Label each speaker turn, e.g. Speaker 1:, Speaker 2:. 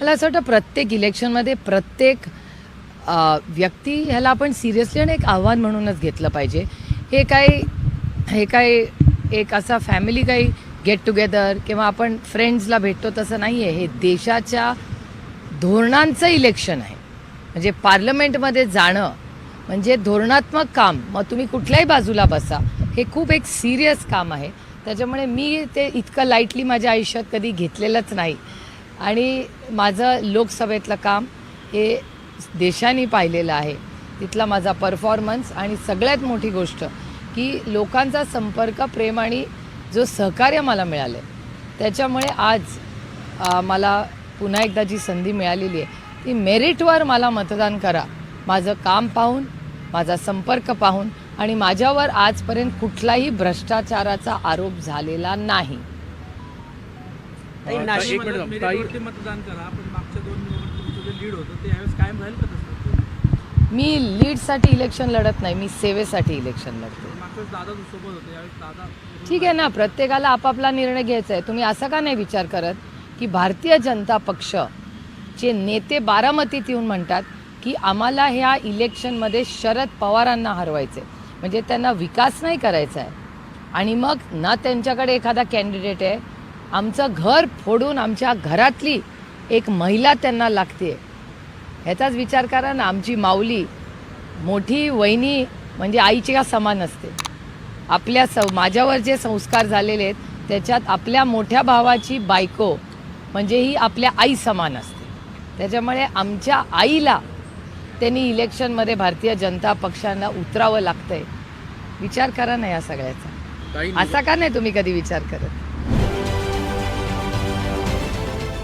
Speaker 1: मला असं वाटतं प्रत्येक इलेक्शनमध्ये प्रत्येक व्यक्ती ह्याला आपण सिरियसली आणि एक आव्हान म्हणूनच घेतलं पाहिजे. हे काही हे काही एक असा फॅमिली काही गेट टुगेदर किंवा आपण फ्रेंड्सला भेटतो तसं नाही आहे हे देशाच्या धोरणांचं इलेक्शन आहे. म्हणजे पार्लमेंटमध्ये जाणं म्हणजे धोरणात्मक काम मग तुम्ही कुठल्याही बाजूला बसा हे खूप एक सिरियस काम आहे. त्याच्यामुळे मी ते इतकं लाईटली माझ्या आयुष्यात कधी घेतलेलंच नाही. आणि माझं लोकसभेतलं काम हे देशाने पाहिलेलं आहे. तिथला माझा परफॉर्मन्स आणि सगळ्यात मोठी गोष्ट की लोकांचा संपर्क प्रेम आणि जो सहकार्य मला मिळालं. त्याच्यामुळे आज मला पुन्हा एकदा जी संधी मिळालेली आहे ती मेरिटवर मला मतदान करा. माझं काम पाहून माझा संपर्क पाहून आणि माझ्यावर आजपर्यंत कुठलाही भ्रष्टाचाराचा आरोप झालेला नाही.
Speaker 2: नाशिक
Speaker 3: मतदान करा. पण मागच्या दोन तुमचं जे लीड होतं ते यावेळेस कायम राहील का
Speaker 1: मी लीडसाठी इलेक्शन लढत नाही मी सेवेसाठी इलेक्शन लढते.
Speaker 3: मागच्या वेळेस दादा सोबत होते यावेळेस दादा
Speaker 1: ठीक आहे ना प्रत्येकाला आपापला निर्णय घ्यायचा आहे. तुम्ही असा का नाही विचार करत की भारतीय जनता पक्षचे नेते बारामतीत येऊन म्हणतात की आम्हाला ह्या इलेक्शनमध्ये शरद पवारांना हरवायचे म्हणजे त्यांना विकास नाही करायचा आहे आणि मग ना त्यांच्याकडे एखादा कॅन्डिडेट आहे आमचं घर फोडून आमच्या घरातली एक महिला त्यांना लागते. ह्याचाच विचार करा ना आमची माऊली मोठी वहिनी म्हणजे आईच्या समान असते. आपल्या सौ माझ्यावर जे संस्कार झालेले आहेत त्याच्यात आपल्या मोठ्या भावाची बायको म्हणजे ही आपल्या आई समान असते. त्याच्यामुळे आमच्या आईला त्यांनी इलेक्शनमध्ये भारतीय जनता पक्षांना उतरावं लागतंय. विचार करा ना या सगळ्याचा. असा का नाही तुम्ही कधी विचार करत?